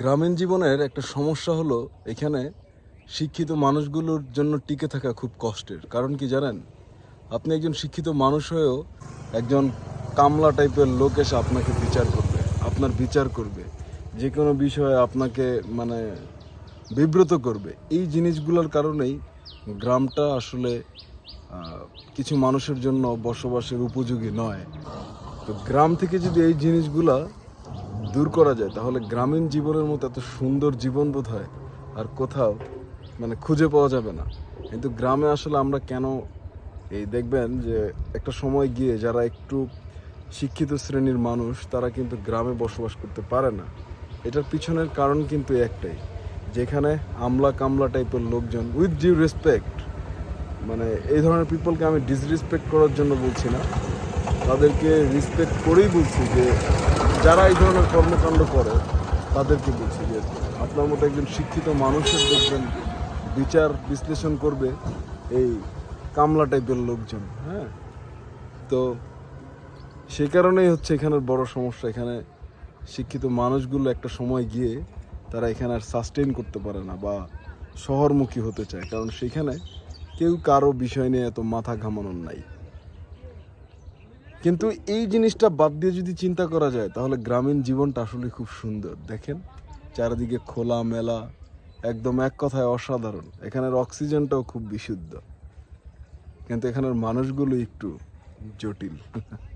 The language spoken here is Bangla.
গ্রামীণ জীবনের একটা সমস্যা হলো এখানে শিক্ষিত মানুষগুলোর জন্য টিকে থাকা খুব কষ্টের। কারণ কি জানেন? আপনি একজন শিক্ষিত মানুষ হয়েও একজন কামলা টাইপের লোক এসে আপনাকে বিচার করবে, আপনার বিচার করবে, যে কোনো বিষয়ে আপনাকে মানে বিব্রত করবে। এই জিনিসগুলোর কারণেই গ্রামটা আসলে কিছু মানুষের জন্য বসবাসের উপযোগী নয়। তো গ্রাম থেকে যদি এই জিনিসগুলা দূর করা যায়, তাহলে গ্রামীণ জীবনের মতো এত সুন্দর জীবন বোধ হয় আর কোথাও মানে খুঁজে পাওয়া যাবে না। কিন্তু গ্রামে আসলে আমরা কেন এই দেখবেন যে একটা সময় গিয়ে যারা একটু শিক্ষিত শ্রেণির মানুষ, তারা কিন্তু গ্রামে বসবাস করতে পারে না। এটার পিছনের কারণ কিন্তু একটাই, যেখানে আমলা কামলা টাইপের লোকজন উইথ ডিউ রেসপেক্ট মানে এই ধরনের পিপলকে আমি ডিসরেসপেক্ট করার জন্য বলছি না। তাদেরকে রেসপেক্ট করেই বলছি যে যারা এই ধরনের কর্মকাণ্ড করে, তাদেরকে বলছি যে আপনার মতো একজন শিক্ষিত মানুষের দেখবেন বিচার বিশ্লেষণ করবে এই কামলা টাইপের লোকজন হ্যাঁ? তো সেই কারণেই হচ্ছে এখানের বড় সমস্যা। এখানে শিক্ষিত মানুষগুলো একটা সময় গিয়ে তারা এখানে আর সাস্টেন করতে পারে না বা শহরমুখী হতে চায়। কারণ সেখানে কেউ কারও বিষয় নিয়ে এত মাথা ঘামানোর নাই। কিন্তু এই জিনিসটা বাদ দিয়ে যদি চিন্তা করা যায়, তাহলে গ্রামীণ জীবনটা আসলে খুব সুন্দর। দেখেন, চারিদিকে খোলা মেলা, একদম এক কথায় অসাধারণ। এখানের অক্সিজেনটাও খুব বিশুদ্ধ। কিন্তু এখানের মানুষগুলো একটু জটিল।